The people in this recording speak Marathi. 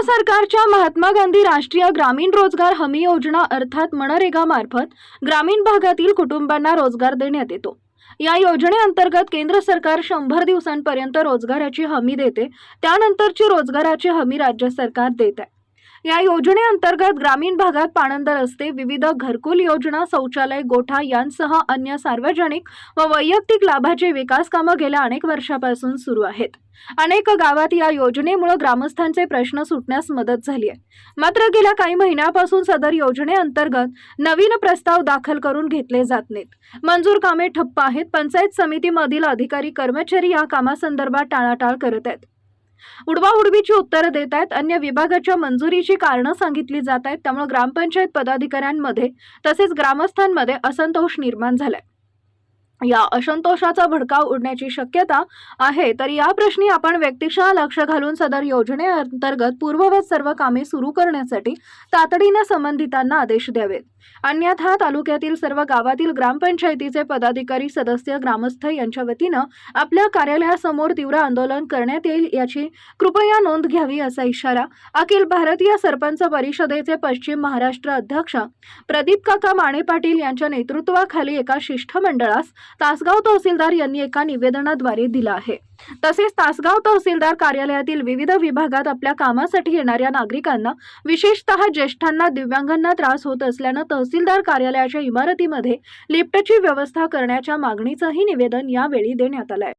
केंद्र सरकारच्या महात्मा गांधी राष्ट्रीय ग्रामीण रोजगार हमी योजना अर्थात मनरेगा मार्फत ग्रामीण भागातील कुटुंबांना रोजगार देण्यात येतो. या योजनेअंतर्गत केंद्र सरकार शंभर दिवसांपर्यंत रोजगाराची हमी देते. त्यानंतरची रोजगाराची हमी राज्य सरकार देत आहे. या योजनेअंतर्गत ग्रामीण भागात पाणंद रस्ते विविध घरकुल योजना शौचालय गोठा यांसह अन्य सार्वजनिक व वैयक्तिक लाभाचे विकास कामं गेल्या अनेक वर्षापासून सुरू आहेत. अनेक गावात या योजनेमुळे ग्रामस्थांचे प्रश्न सुटण्यास मदत झाली आहे. मात्र गेल्या काही महिन्यापासून सदर योजनेअंतर्गत नवीन प्रस्ताव दाखल करून घेतले जात नाहीत. मंजूर कामे ठप्प आहेत. पंचायत समितीमधील अधिकारी कर्मचारी या कामासंदर्भात टाळाटाळ करत आहेत. उडवाउडवीची उत्तरं देत आहेत. अन्य विभागाच्या मंजुरीची कारणं सांगितली जात आहेत. त्यामुळे ग्रामपंचायत पदाधिकाऱ्यांमध्ये तसेच ग्रामस्थांमध्ये असंतोष निर्माण झालाय. या असंतोषाचा भडकाव उडण्याची शक्यता आहे तर या प्रश्नी आपण व्यक्तिशः लक्ष घालून सदर योजनेअंतर्गत पूर्ववत सर्व कामे सुरू करण्यासाठी तातडीनं संबंधितांना आदेश द्यावेत. अन्यथा तालुक्यातील सर्व गावातील ग्रामपंचायतीचे पदाधिकारी सदस्य ग्रामस्थ यांच्या वतीनं आपल्या कार्यालयासमोर तीव्र आंदोलन करण्यात येईल याची कृपया नोंद घ्यावी असा इशारा अखिल भारतीय सरपंच परिषदेचे पश्चिम महाराष्ट्र अध्यक्ष प्रदीप काका माने पाटील यांच्या नेतृत्वाखाली एका शिष्टमंडळास तासगाव तहसीलदार यांनी एका निवेदनाद्वारे दिला आहे. तसेच तासगाव तहसीलदार कार्यालयातील विविध विभागात आपल्या कामासाठी येणाऱ्या नागरिकांना विशेषतः ज्येष्ठांना दिव्यांगांना त्रास होत असल्यानं तहसीलदार कार्यालयाच्या इमारतीमध्ये लिफ्टची व्यवस्था करण्याच्या मागणीचंही निवेदन यावेळी देण्यात आलंय.